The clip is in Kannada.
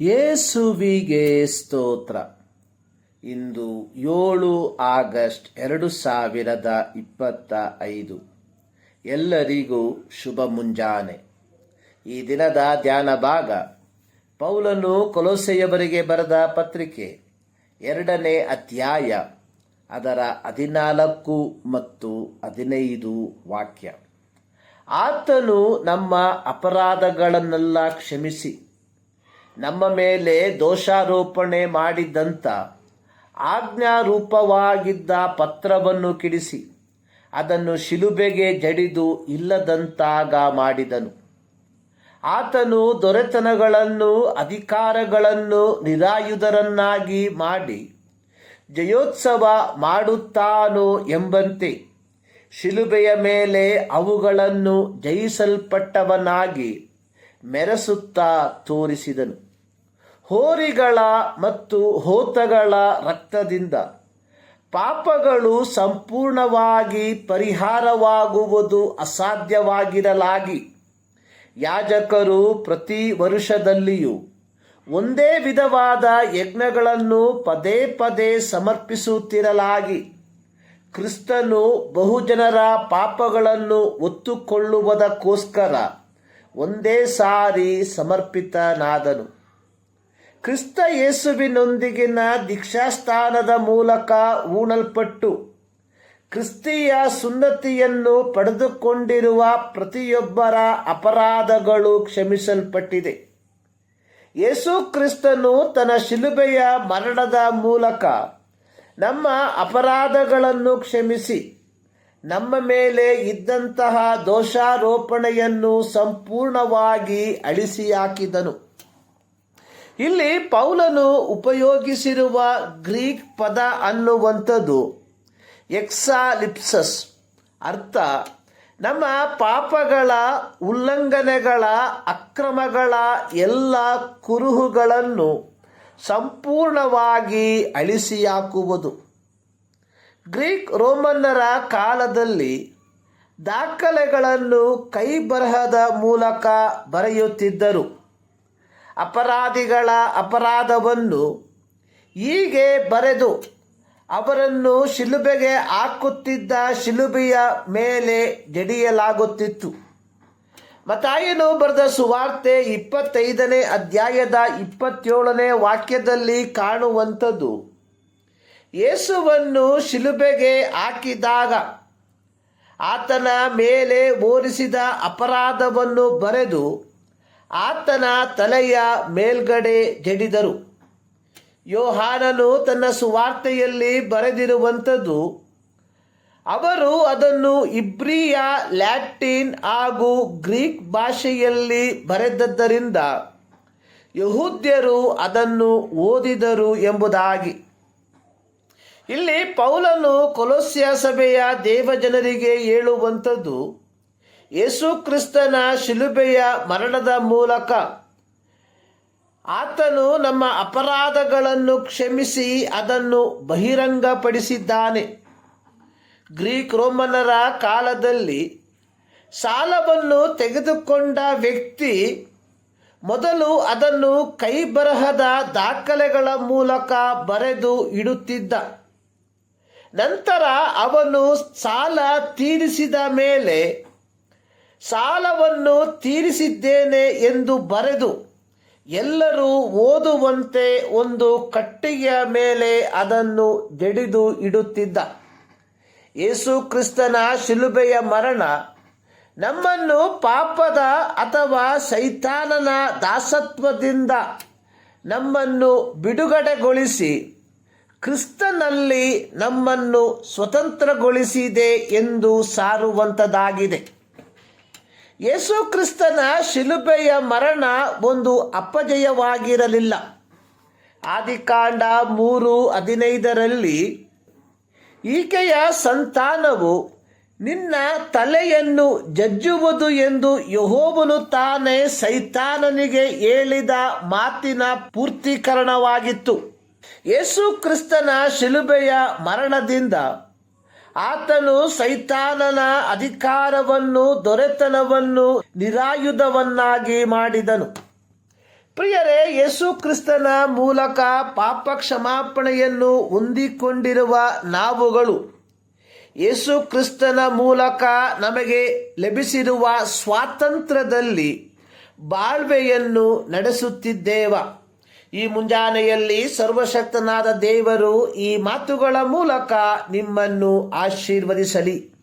ಯೇಸುವಿಗೆ ಸ್ತೋತ್ರ. ಇಂದು ಏಳು ಆಗಸ್ಟ್ ಎರಡು ಸಾವಿರದ ಇಪ್ಪತ್ತ ಐದು. ಎಲ್ಲರಿಗೂ ಶುಭ ಮುಂಜಾನೆ. ಈ ದಿನದ ಧ್ಯಾನ ಭಾಗ, ಪೌಲನು ಕೊಲೊಸೆಯವರಿಗೆ ಬರೆದ ಪತ್ರಿಕೆ, ಎರಡನೇ ಅಧ್ಯಾಯ, ಅದರ ಹದಿನಾಲ್ಕು ಮತ್ತು ಹದಿನೈದು ವಾಕ್ಯ. ಆತನು ನಮ್ಮ ಅಪರಾಧಗಳನ್ನೆಲ್ಲ ಕ್ಷಮಿಸಿ. ನಮ್ಮ ಮೇಲೆ ದೋಷಾರೋಪಣೆ ಮಾಡಿದ್ದಂತ ಆಜ್ಞಾರೂಪವಾಗಿದ್ದ ಪತ್ರವನ್ನು ಕಿಡಿಸಿ ಅದನ್ನು ಶಿಲುಬೆಗೆ ಜಡಿದು ಇಲ್ಲದಂತಾಗ ಮಾಡಿದನು. ಆತನು ದೊರೆತನಗಳನ್ನು, ಅಧಿಕಾರಗಳನ್ನು ನಿರಾಯುಧರನ್ನಾಗಿ ಮಾಡಿ ಜಯೋತ್ಸವ ಮಾಡುತ್ತಾನೋ ಎಂಬಂತೆ ಶಿಲುಬೆಯ ಮೇಲೆ ಅವುಗಳನ್ನು ಜಯಿಸಲ್ಪಟ್ಟವನಾಗಿ ಮೆರೆಸುತ್ತಾ ತೋರಿಸಿದನು. ಹೋರಿಗಳ ಮತ್ತು ಹೋತಗಳ ರಕ್ತದಿಂದ ಪಾಪಗಳು ಸಂಪೂರ್ಣವಾಗಿ ಪರಿಹಾರವಾಗುವುದು ಅಸಾಧ್ಯವಾಗಿರಲಾಗಿ. ಯಾಜಕರು ಪ್ರತಿ ವರುಷದಲ್ಲಿಯೂ ಒಂದೇ ವಿಧವಾದ ಯಜ್ಞಗಳನ್ನು ಪದೇ ಪದೇ ಸಮರ್ಪಿಸುತ್ತಿರಲಾಗಿ. ಕ್ರಿಸ್ತನು ಬಹುಜನರ ಪಾಪಗಳನ್ನು ಒತ್ತುಕೊಳ್ಳುವುದಕ್ಕೋಸ್ಕರ ಒಂದೇ ಸಾರಿ ಸಮರ್ಪಿತನಾದನು. ಕ್ರಿಸ್ತ ಯೇಸುವಿನೊಂದಿಗಿನ ದೀಕ್ಷಾಸ್ಥಾನದ ಮೂಲಕ ಊಣಲ್ಪಟ್ಟು ಕ್ರಿಸ್ತಿಯ ಸುನ್ನತಿಯನ್ನು ಪಡೆದುಕೊಂಡಿರುವ ಪ್ರತಿಯೊಬ್ಬರ ಅಪರಾಧಗಳು ಕ್ಷಮಿಸಲ್ಪಟ್ಟಿದೆ. ಯೇಸು ಕ್ರಿಸ್ತನು ತನ್ನ ಶಿಲುಬೆಯ ಮರಣದ ಮೂಲಕ ನಮ್ಮ ಅಪರಾಧಗಳನ್ನು ಕ್ಷಮಿಸಿ, ನಮ್ಮ ಮೇಲೆ ಇದ್ದಂತಹ ದೋಷಾರೋಪಣೆಯನ್ನು ಸಂಪೂರ್ಣವಾಗಿ ಅಳಿಸಿ ಹಾಕಿದನು ಇಲ್ಲಿ ಪೌಲನು ಉಪಯೋಗಿಸಿರುವ ಗ್ರೀಕ್ ಪದ ಅನ್ನುವಂಥದ್ದು, ಎಕ್ಸಾಲಿಪ್ಸಸ್. ಅರ್ಥ, ನಮ್ಮ ಪಾಪಗಳ ಉಲ್ಲಂಘನೆಗಳ ಅಕ್ರಮಗಳ ಎಲ್ಲ ಕುರುಹುಗಳನ್ನು ಸಂಪೂರ್ಣವಾಗಿ ಅಳಿಸಿ ಹಾಕುವುದು ಗ್ರೀಕ್ ರೋಮನ್ನರ ಕಾಲದಲ್ಲಿ ದಾಖಲೆಗಳನ್ನು ಕೈ ಬರಹದ ಮೂಲಕ ಬರೆಯುತ್ತಿದ್ದರು. ಅಪರಾಧಿಗಳ ಅಪರಾಧವನ್ನು ಹೀಗೆ ಬರೆದು ಅವರನ್ನು ಶಿಲುಬೆಗೆ ಹಾಕುತ್ತಿದ್ದ ಶಿಲುಬೆಯ ಮೇಲೆ ಜಡಿಯಲಾಗುತ್ತಿತ್ತು. ಮತಾಯನು ಬರೆದ ಸುವಾರ್ತೆ ಇಪ್ಪತ್ತೈದನೇ ಅಧ್ಯಾಯದ ಇಪ್ಪತ್ತೇಳನೇ ವಾಕ್ಯದಲ್ಲಿ ಕಾಣುವಂಥದ್ದು. ಯೇಸುವನ್ನು ಶಿಲುಬೆಗೆ ಹಾಕಿದಾಗ ಆತನ ಮೇಲೆ ಓರಿಸಿದ ಅಪರಾಧವನ್ನು ಬರೆದು ಆತನ ತಲೆಯ ಮೇಲ್ಗಡೆ ಜಡಿದರು. ಯೋಹಾನನು ತನ್ನ ಸುವಾರ್ತೆಯಲ್ಲಿ ಬರೆದಿರುವಂಥದ್ದು, ಅವರು ಅದನ್ನು ಇಬ್ರಿಯ ಲ್ಯಾಟಿನ್ ಹಾಗೂ ಗ್ರೀಕ್ ಭಾಷೆಯಲ್ಲಿ ಬರೆದದ್ದರಿಂದ ಯಹೂದ್ಯರು ಅದನ್ನು ಓದಿದರು ಎಂಬುದಾಗಿ. ಇಲ್ಲಿ ಪೌಲನು ಕೊಲೋಸ್ಯ ಸಭೆಯ ದೇವಜನರಿಗೆ ಹೇಳುವಂಥದ್ದು ಯೇಸು ಕ್ರಿಸ್ತನ ಶಿಲುಬೆಯ ಮರಣದ ಮೂಲಕ ಆತನು ನಮ್ಮ ಅಪರಾಧಗಳನ್ನು ಕ್ಷಮಿಸಿ ಅದನ್ನು ಬಹಿರಂಗಪಡಿಸಿದ್ದಾನೆ. ಗ್ರೀಕ್ ರೋಮನರ ಕಾಲದಲ್ಲಿ ಸಾಲವನ್ನು ತೆಗೆದುಕೊಂಡ ವ್ಯಕ್ತಿ ಮೊದಲು ಅದನ್ನು ಕೈಬರಹದ ದಾಖಲೆಗಳ ಮೂಲಕ ಬರೆದು ಇಡುತ್ತಿದ್ದ. ನಂತರ ಅವನು ಸಾಲ ತೀರಿಸಿದ ಮೇಲೆ ಸಾಲವನ್ನು ತೀರಿಸಿದ್ದೇನೆ ಎಂದು ಬರೆದು ಎಲ್ಲರೂ ಓದುವಂತೆ ಒಂದು ಕಟ್ಟಿಗೆಯ ಮೇಲೆ ಅದನ್ನು ಜಡಿದು ಇಡುತ್ತಿದ್ದ. ಯೇಸು ಕ್ರಿಸ್ತನ ಶಿಲುಬೆಯ ಮರಣ ನಮ್ಮನ್ನು ಪಾಪದ ಅಥವಾ ಸೈತಾನನ ದಾಸತ್ವದಿಂದ ನಮ್ಮನ್ನು ಬಿಡುಗಡೆಗೊಳಿಸಿ ಕ್ರಿಸ್ತನಲ್ಲಿ ನಮ್ಮನ್ನು ಸ್ವತಂತ್ರಗೊಳಿಸಿದೆ ಎಂದು ಸಾರುವಂಥದ್ದಾಗಿದೆ ಯೇಸು ಕ್ರಿಸ್ತನ ಶಿಲುಬೆಯ ಮರಣ ಒಂದು ಅಪಜಯವಾಗಿರಲಿಲ್ಲ. ಆದಿಕಾಂಡ ಮೂರು ಹದಿನೈದರಲ್ಲಿ, ಈಕೆಯ ಸಂತಾನವು ನಿನ್ನ ತಲೆಯನ್ನು ಜಜ್ಜುವುದು ಎಂದು ಯಹೋವನು ತಾನೇ ಸೈತಾನನಿಗೆ ಹೇಳಿದ ಮಾತಿನ ಪೂರ್ತೀಕರಣವಾಗಿತ್ತು. ಯೇಸು ಕ್ರಿಸ್ತನ ಶಿಲುಬೆಯ ಮರಣದಿಂದ ಆತನು ಸೈತಾನನ ಅಧಿಕಾರವನ್ನು, ದೊರೆತನವನ್ನು ನಿರಾಯುಧವನ್ನಾಗಿ ಮಾಡಿದನು. ಪ್ರಿಯರೇ, ಯೇಸು ಕ್ರಿಸ್ತನ ಮೂಲಕ ಪಾಪ ಕ್ಷಮಾಪಣೆಯನ್ನು ಹೊಂದಿಕೊಂಡಿರುವ ನಾವುಗಳು, ಯೇಸು ಕ್ರಿಸ್ತನ ಮೂಲಕ ನಮಗೆ ಲಭಿಸಿರುವ ಸ್ವಾತಂತ್ರ್ಯದಲ್ಲಿ ಬಾಳ್ವೆಯನ್ನು ನಡೆಸುತ್ತಿದ್ದೇವ? ಈ ಮುಂಜಾನೆಯಲ್ಲಿ ಸರ್ವಶಕ್ತನಾದ ದೇವರು ಈ ಮಾತುಗಳ ಮೂಲಕ ನಿಮ್ಮನ್ನು ಆಶೀರ್ವದಿಸಲಿ.